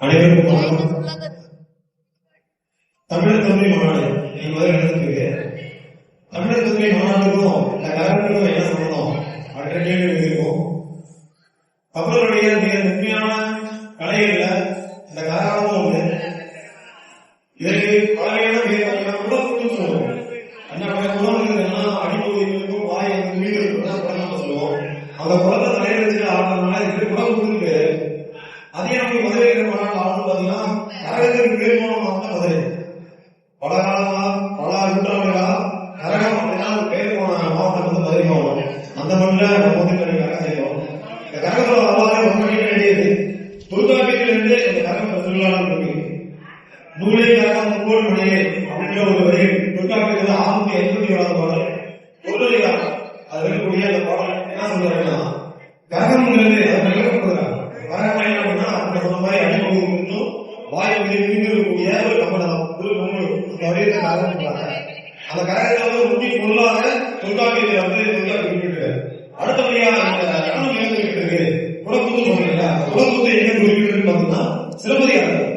அனைவருக்கும் தமிழ் தமிழர் தொன்மை மாநாடு நீங்க முதல்ல நடந்திருக்கு தமிழர் தொன்மை மாநாடுக்கும் இந்த கலந்துக்கும் என்ன சொல்லணும் அப்படின்ற கேள்வி எனக்கு இருக்கும் தமிழருடைய மிக உண்மையான கலைகள்ல இந்த கரகாலமும் ஒன்று இதற்கு பலவீனம் கரகத்திற்கு மதுரை பல காலமா பல நூற்றாண்டுகளா கரகம் அப்படின்னா பேர் போன மாவட்டம் வந்து மதுரை மாவட்டம் அந்த மண்ணில நம்ம வந்து கரகம் செய்வோம் இந்த கரகத்தோட வரலாறு ரொம்ப வேண்டியது தொல்காப்பியத்திலிருந்து இந்த கரகம் திருவிழா இருக்கு நூலே கரகம் மணியே அப்படின்ற ஒரு வரி தொல்காப்பியத்தில் ஆறுநூத்தி எண்பத்தி ஏழாவது பாடல் தொழிலாளர் அது இருக்கக்கூடிய அந்த பாடல் என்ன சொல்றாங்கன்னா கரகம்ங்கிறது அது விளக்கப்படுறாங்க கரகம் வாய் வந்து ஒரு கம்பளம் ஒரு அந்த கரகத்தை வந்து முக்கிய பொருளாக தொல்காப்பியத்தில் வந்து தொல்காப்பியம் அடுத்தபடியாக அந்த கரணம் எங்க சொல்றீங்களா குலக்குத்து எங்க குறிப்பிட்டிருக்கு பார்த்தீங்கன்னா சிலப்பதிகாரம்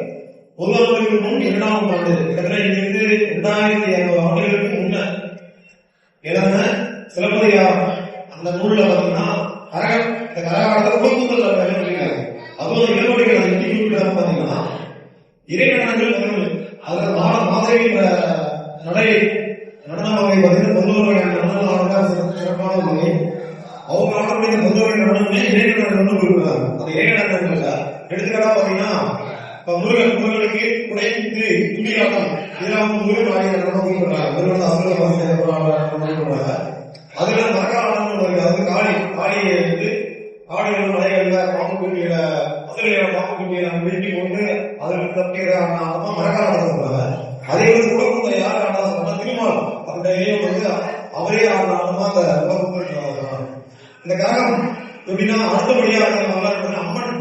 பொதுவானவர்களுக்கு முன் இரண்டாம் ஆண்டு கிட்டத்தட்ட இங்கிருந்து இரண்டாயிரத்தி ஐநூறு ஆண்டுகளுக்கு முன்ன எழுதின சிலப்பதிகாரம் அந்த நூல்ல பாத்தீங்கன்னா கரகம் இறைநடனங்கள் பதினொன்று அதுல மாத மாதிரி நடை நடன வகை பார்த்தீங்கன்னா தொண்ணூறு வகையான நடனம் ஆடுறதா சிறப்பான வகை அவங்க ஆடக்கூடிய தொண்ணூறு நடனமே இறைநடனம் குறிப்பிடுறாங்க அந்த எடுத்துக்காட்டா முருகன் முருகனுக்கு குடைக்கு துணியாட்டம் இதெல்லாம் வந்து முருகன் ஆகிய நடனம் குறிப்பிடுறாங்க முருகன் அசுர குறிப்பிடுறாங்க அதுல மரகாலம் வருது அது காளி காளியை வந்து காளிகள் மலைகள்ல பாம்பு குட்டியில மதுரையில பாம்பு குட்டியில கொண்டு அதில் தப்பிக்கிற அம்மா சொல்றாங்க அதே வந்து குலகுந்த யார் ஆடா சொன்னா திருமால் அந்த இறைவன் வந்து அவரே ஆனாலும் அந்த இந்த காரணம் எப்படின்னா அடுத்தபடியா அம்மன்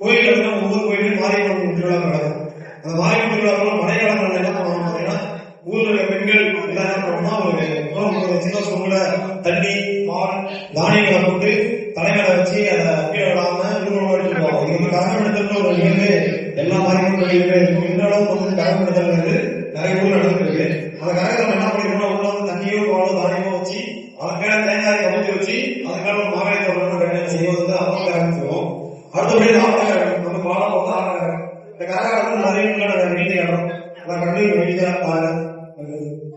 கோயில் ஒவ்வொரு கோயிலும் மாரியம்மன் திருவிழா நடக்கும் அந்த மாரியம்மன் திருவிழாவில் மழைக்காலங்கள் என்ன பண்ணுவாங்க பார்த்தீங்கன்னா ஊர்ல பெண்கள் எல்லாம் என்ன பண்ணுவோம்னா ஒரு ஒரு சின்ன சொம்புல தண்ணி பால் தானியங்களை போட்டு கரகம் எடுத்தல் எல்லா மாரியம்மன் கோயிலுமே இருக்கும் இந்த அளவுக்கு வந்து கரகம் நிறைய ஊர் நடந்துருக்கு அந்த கரகம் என்ன பண்ணிருக்கோம் உள்ள வந்து தண்ணியோ பாலோ தானியமோ வச்சு அதன் தேங்காய் கமுத்தி வச்சு அதுக்கு மேல ஒரு மாவிலை தொடர்ந்து செய்வது வந்து அப்பா கரகம் அடுத்தபடி ஆட்டக்காரர்கள் நம்ம பாலம் வந்து ஆட்டக்காரர்கள் இந்த கரகாட்டத்தில் நிறைய வீட்டு இடம் நான் கண்டு வெளியே பாருங்க.